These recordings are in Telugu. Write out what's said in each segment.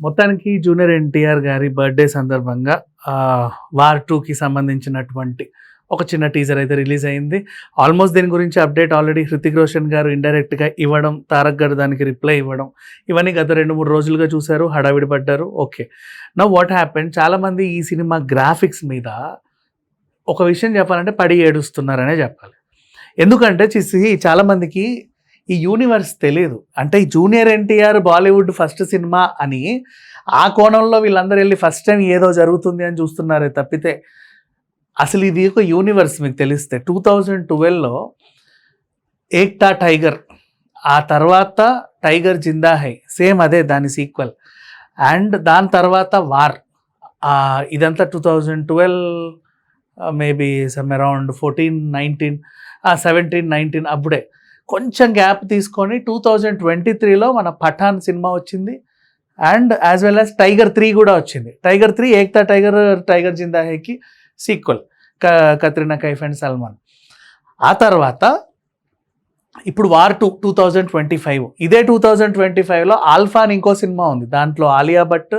మొత్తానికి జూనియర్ ఎన్టీఆర్ గారి బర్త్డే సందర్భంగా వార్ టూకి సంబంధించినటువంటి ఒక చిన్న టీజర్ అయితే రిలీజ్ అయింది. ఆల్మోస్ట్ దీని గురించి అప్డేట్ ఆల్రెడీ హృతిక్ రోషన్ గారు ఇండైరెక్ట్గా ఇవ్వడం తారక్ గారు దానికి రిప్లై ఇవ్వడం ఇవన్నీ గత రెండు మూడు రోజులుగా చూశారు హడావిడి పడ్డారు. ఓకే. నా వాట్ హ్యాపెన్ చాలామంది ఈ సినిమా గ్రాఫిక్స్ మీద ఒక విషయం చెప్పాలంటే పడి ఏడుస్తున్నారనే చెప్పాలి. ఎందుకంటే చూసి చాలామందికి ఈ యూనివర్స్ తెలియదు అంటే ఈ జూనియర్ ఎన్టీఆర్ బాలీవుడ్ ఫస్ట్ సినిమా అని ఆ కోణంలో వీళ్ళందరూ వెళ్ళి ఫస్ట్ టైం ఏదో జరుగుతుంది అని చూస్తున్నారే తప్పితే అసలు ఇది ఒక యూనివర్స్ మీకు తెలిస్తే. టూ థౌజండ్ ట్వెల్వ్లో ఏక్టా టైగర్ ఆ తర్వాత టైగర్ జిందా హై సేమ్ అదే దాని సీక్వెల్ అండ్ దాని తర్వాత వార్. ఇదంతా two thousand twelve maybe some around fourteen nineteen seventeen nineteen అప్పుడే. కొంచెం గ్యాప్ తీసుకొని టూ థౌజండ్ ట్వంటీ త్రీలో మన పఠాన్ సినిమా వచ్చింది. And as well as tiger three కూడా వచ్చింది. Tiger three Ek Tha tiger tiger Zinda హైకి sequel. Katrina Kaif and Salman. ఆ తర్వాత ఇప్పుడు war two two thousand twenty five. ఇదే టూ థౌజండ్ ట్వంటీ ఫైవ్లో ఆల్ఫా అని ఇంకో సినిమా ఉంది. దాంట్లో ఆలియా భట్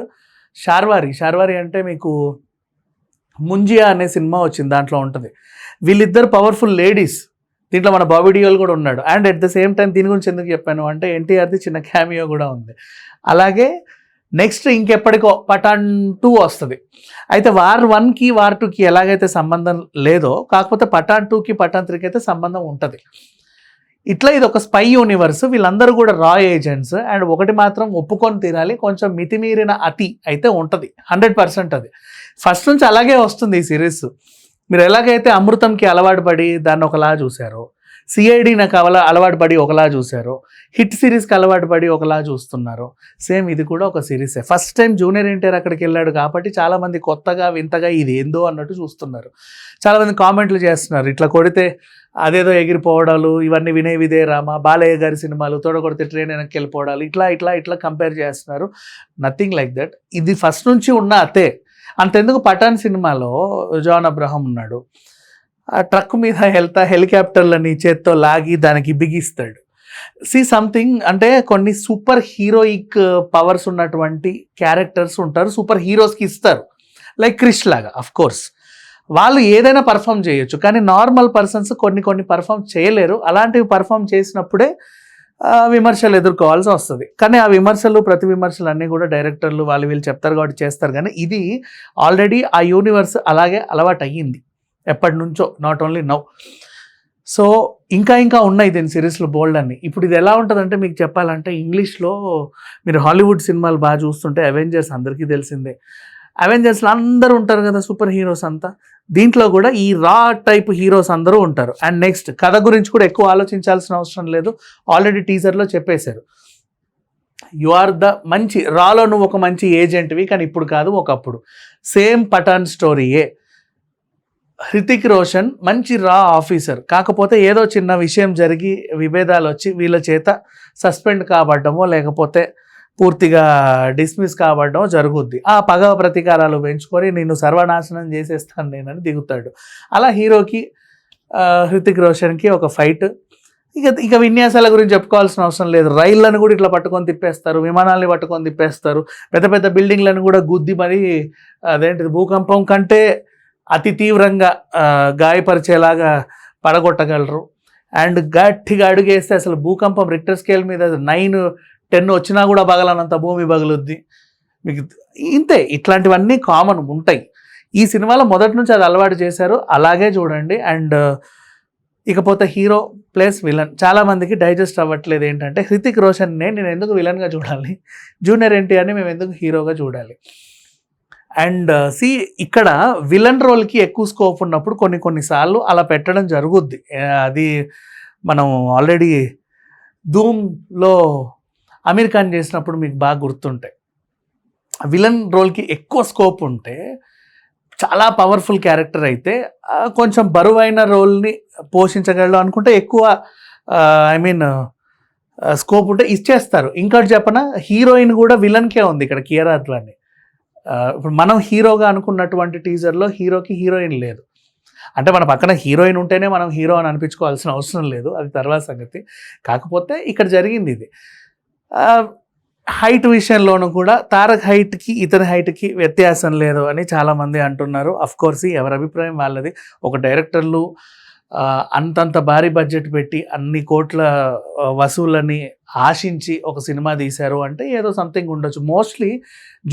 షార్వారి. షార్వారి అంటే మీకు ముంజియా అనే సినిమా వచ్చింది. దాంట్లో ఉంటుంది. వీళ్ళిద్దరు పవర్ఫుల్ లేడీస్. దీంట్లో మన బాబీ డియోల్ కూడా ఉన్నాడు. And at the same time దీని గురించి ఎందుకు చెప్పాను అంటే ఎన్టీఆర్ది చిన్న క్యామియో కూడా ఉంది. అలాగే నెక్స్ట్ ఇంకెప్పటికో పటాన్ టూ వస్తుంది. అయితే వార్ వన్కి వార్ టూకి ఎలాగైతే సంబంధం లేదో కాకపోతే పటాన్ టూకి పటాన్ త్రీకి అయితే సంబంధం ఉంటుంది. ఇట్లా ఇది ఒక స్పై యూనివర్స్ వీళ్ళందరూ కూడా రా ఏజెంట్స్ అండ్ ఒకటి మాత్రం ఒప్పుకొని తీరాలి. కొంచెం మితిమీరిన అతి అయితే ఉంటుంది. హండ్రెడ్ పర్సెంట్ అది. ఫస్ట్ నుంచి అలాగే వస్తుంది ఈ సిరీస్ మీరు ఎలాగైతే అమృతంకి అలవాటు పడి దాన్ని ఒకలా చూశారో సిఐడి నాకు అల అలవాటు పడి ఒకలా చూశారో హిట్ సిరీస్కి అలవాటు పడి ఒకలా చూస్తున్నారు సేమ్ ఇది కూడా ఒక సిరీసే. ఫస్ట్ టైం జూనియర్ ఎన్టీఆర్ అక్కడికి వెళ్ళాడు కాబట్టి చాలామంది కొత్తగా వింతగా ఇది ఏందో అన్నట్టు చూస్తున్నారు. చాలామంది కామెంట్లు చేస్తున్నారు. ఇట్లా కొడితే అదేదో ఎగిరిపోవడాలు ఇవన్నీ వినయ విదే రామ బాలయ్య గారి సినిమాలు తోడగొడితే ట్రైన్ వెనక్కి వెళ్ళిపోవడాలు ఇట్లా ఇట్లా ఇట్లా కంపేర్ చేస్తున్నారు. నథింగ్ లైక్ దట్ ఇది ఫస్ట్ నుంచి ఉన్న అతే. అంతెందుకు పఠాన్ సినిమాలో జాన్ అబ్రహం ఉన్నాడు. ఆ ట్రక్ మీద వెళ్తా హెలికాప్టర్లని చేత్తో లాగి దానికి బిగిస్తాడు. సి సంథింగ్ అంటే కొన్ని సూపర్ హీరోయిక్ పవర్స్ ఉన్నటువంటి క్యారెక్టర్స్ ఉంటారు సూపర్ హీరోస్కి ఇస్తారు. లైక్ క్రిష్ లాగా అఫ్ కోర్స్ వాళ్ళు ఏదైనా పర్ఫామ్ చేయొచ్చు కానీ నార్మల్ పర్సన్స్ కొన్ని కొన్ని పర్ఫామ్ చేయలేరు. అలాంటివి పర్ఫామ్ చేసినప్పుడే విమర్శలు ఎదుర్కోవాల్సి వస్తుంది. కానీ ఆ విమర్శలు ప్రతి విమర్శలు అన్నీ కూడా డైరెక్టర్లు వాళ్ళు వీళ్ళు చెప్తారు కాబట్టి చేస్తారు. కానీ ఇది ఆల్రెడీ ఆ యూనివర్స్ అలాగే అలవాటు అయ్యింది ఎప్పటి నుంచో నాట్ ఓన్లీ నౌ సో ఇంకా ఇంకా ఉన్నాయి దీని సిరీస్లో బోల్డ్ అన్ని. ఇప్పుడు ఇది ఎలా ఉంటుందంటే మీకు చెప్పాలంటే ఇంగ్లీష్లో మీరు హాలీవుడ్ సినిమాలు బాగా చూస్తుంటే అవెంజర్స్ అందరికీ తెలిసిందే. అవెంజర్స్లో అందరూ ఉంటారు కదా సూపర్ హీరోస్ అంతా. దీంట్లో కూడా ఈ రా టైప్ హీరోస్ అందరూ ఉంటారు. అండ్ నెక్స్ట్ కథ గురించి కూడా ఎక్కువ ఆలోచించాల్సిన అవసరం లేదు. ఆల్రెడీ టీజర్లో చెప్పేశారు. యు ఆర్ ద మంచి రాలో నువ్వు ఒక మంచి ఏజెంట్వి కానీ ఇప్పుడు కాదు ఒకప్పుడు. సేమ్ పఠాన్ స్టోరీయే హృతిక్ రోషన్ మంచి రా ఆఫీసర్ కాకపోతే ఏదో చిన్న విషయం జరిగి విభేదాలు వచ్చి వీళ్ళ చేత సస్పెండ్ కాబడ్డమో లేకపోతే పూర్తిగా డిస్మిస్ కావడం జరుగుద్ది. ఆ పగ ప్రతీకారాలు పెంచుకొని నేను సర్వనాశనం చేసేస్తాను నేనని దిగుతాడు. అలా హీరోకి హృతిక్ రోషన్కి ఒక ఫైట్ ఇక ఇక విన్యాసాల గురించి చెప్పుకోవాల్సిన అవసరం లేదు. రైళ్ళను కూడా ఇట్లా పట్టుకొని తిప్పేస్తారు విమానాల్ని పట్టుకొని తిప్పేస్తారు పెద్ద పెద్ద బిల్డింగ్లను కూడా గుద్ది మరి అదేంటిది భూకంపం కంటే అతి తీవ్రంగా గాయపరిచేలాగా పడగొట్టగలరు. అండ్ గట్టిగా అడుగేస్తే అసలు భూకంపం రిక్టర్ స్కేల్ మీద నైన్ టెన్ వచ్చినా కూడా పగలనంత భూమి పగులుద్ది. మీకు ఇంతే ఇట్లాంటివన్నీ కామన్ ఉంటాయి. ఈ సినిమాలో మొదటి నుంచి అది అలవాటు చేశారు. అలాగే చూడండి. అండ్ ఇకపోతే హీరో ప్లస్ విలన్. చాలామందికి డైజెస్ట్ అవ్వట్లేదు ఏంటంటే హృతిక్ రోషన్నే నేను ఎందుకు విలన్గా చూడాలి? జూనియర్ ఎన్టీఆర్ని మేము ఎందుకు హీరోగా చూడాలి? అండ్ సి ఇక్కడ విలన్ రోల్కి ఎక్కువ స్కోప్ ఉన్నప్పుడు కొన్ని కొన్నిసార్లు అలా పెట్టడం జరుగుద్ది. అది మనం ఆల్రెడీ ధూమ్లో అమీర్ ఖాన్ చేసినప్పుడు మీకు బాగా గుర్తుంటాయి. విలన్ రోల్కి ఎక్కువ స్కోప్ ఉంటే చాలా పవర్ఫుల్ క్యారెక్టర్ అయితే కొంచెం బరువైన రోల్ని పోషించగలడు అనుకుంటే ఎక్కువ ఐ మీన్ స్కోప్ ఉంటే ఇచ్చేస్తారు. ఇంకోటి చెప్పన హీరోయిన్ కూడా విలన్కే ఉంది ఇక్కడ కియర్ అద్వాని. ఇప్పుడు మనం హీరోగా అనుకున్నటువంటి టీజర్లో హీరోకి హీరోయిన్ లేదు. అంటే మన పక్కన హీరోయిన్ ఉంటేనే మనం హీరో అని అనిపించుకోవాల్సిన అవసరం లేదు. అది తర్వాత సంగతి. కాకపోతే ఇక్కడ జరిగింది ఇది. హైట్ విషయంలోనూ కూడా తారక్ హైట్కి ఇతని హైట్కి వ్యత్యాసం లేదు అని చాలామంది అంటున్నారు. కోర్స్ ఎవరి అభిప్రాయం వాళ్ళది. ఒక డైరెక్టర్లు అంతంత భారీ బడ్జెట్ పెట్టి అన్ని కోట్ల వసూలని ఆశించి ఒక సినిమా తీశారు అంటే ఏదో సంథింగ్ ఉండొచ్చు. మోస్ట్లీ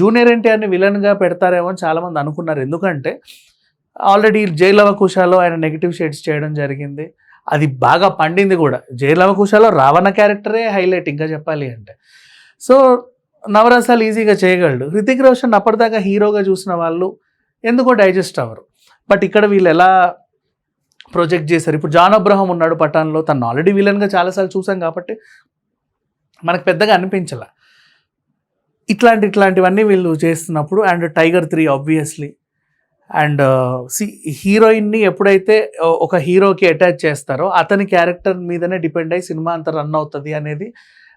జూనియర్ ఎన్టీఆర్ని విలన్గా పెడతారేమో అని చాలామంది అనుకున్నారు. ఎందుకంటే ఆల్రెడీ జైలవ కుషాలో ఆయన నెగిటివ్ షేడ్స్ చేయడం జరిగింది. అది బాగా పండింది కూడా. జైలవకుశలో రావణ క్యారెక్టరే హైలైట్ ఇంకా చెప్పాలి అంటే. సో నవరసాలు ఈజీగా చేయగలడు. హృతిక్ రోషన్ అప్పటిదాకా హీరోగా చూసిన వాళ్ళు ఎందుకో డైజెస్ట్ అవ్వరు. బట్ ఇక్కడ వీళ్ళు ఎలా ప్రొజెక్ట్ చేశారు? ఇప్పుడు జాన్ అబ్రహం ఉన్నాడు పఠాన్లో తను ఆల్రెడీ విలన్గా చాలాసార్లు చూసాం కాబట్టి మనకు పెద్దగా అనిపించలే. ఇట్లాంటి ఇట్లాంటివన్నీ వీళ్ళు చేస్తున్నప్పుడు and tiger three obviously and see హీరోయిన్ని ఎప్పుడైతే ఒక హీరోకి అటాచ్ చేస్తారో అతని క్యారెక్టర్ మీదనే డిపెండ్ అయ్యి సినిమా అంతా రన్ అవుతుంది అనేది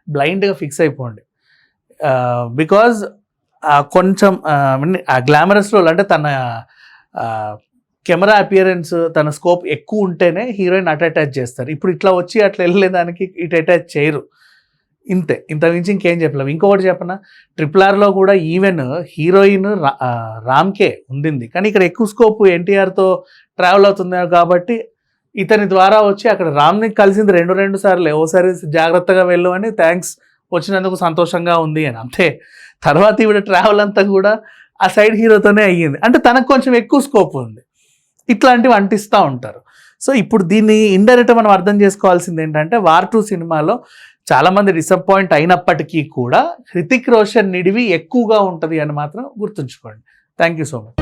బ్లైండ్గా ఫిక్స్ అయిపోండి. బికాజ్ కొంచెం ఆ గ్లామరస్ రోల్ అంటే తన కెమెరా అపియరెన్స్ తన స్కోప్ ఎక్కువ ఉంటేనే హీరోయిన్ అట్ అటాచ్ చేస్తారు. ఇప్పుడు ఇట్లా వచ్చి అట్లా వెళ్ళేదానికి ఇటు అటాచ్ చేయరు. ఇంతే. ఇంత మించి ఇంకేం చెప్పలేము ఇంకొకటి చెప్పనా? ట్రిపుల్ ఆర్లో కూడా ఈవెన్ హీరోయిన్ రా- రామ్కే ఉండింది. కానీ ఇక్కడ ఎక్కువ స్కోప్ ఎన్టీఆర్తో ట్రావెల్ అవుతుంది కాబట్టి ఇతని ద్వారా వచ్చి అక్కడ రామ్ని కలిసింది రెండు రెండు సార్లు. ఓసారి జాగ్రత్తగా వెళ్ళు అని థ్యాంక్స్ వచ్చినందుకు సంతోషంగా ఉంది అని. అంతే. తర్వాత ఈవిడ ట్రావెల్ అంతా కూడా ఆ సైడ్ హీరోతోనే అయ్యింది. అంటే తనకు కొంచెం ఎక్కువ స్కోప్ ఉంది. ఇట్లాంటివి అంటిస్తూ ఉంటారు. సో ఇప్పుడు దీన్ని ఇండైరెక్ట్ మనం అర్థం చేసుకోవాల్సింది ఏంటంటే వార్ టూ సినిమాలో చాలామంది డిసప్పాయింట్ అయినప్పటికీ కూడా హృతిక్ రోషన్ నిడివి ఎక్కువగా ఉంటుంది అని మాత్రం గుర్తుంచుకోండి. Thank you so much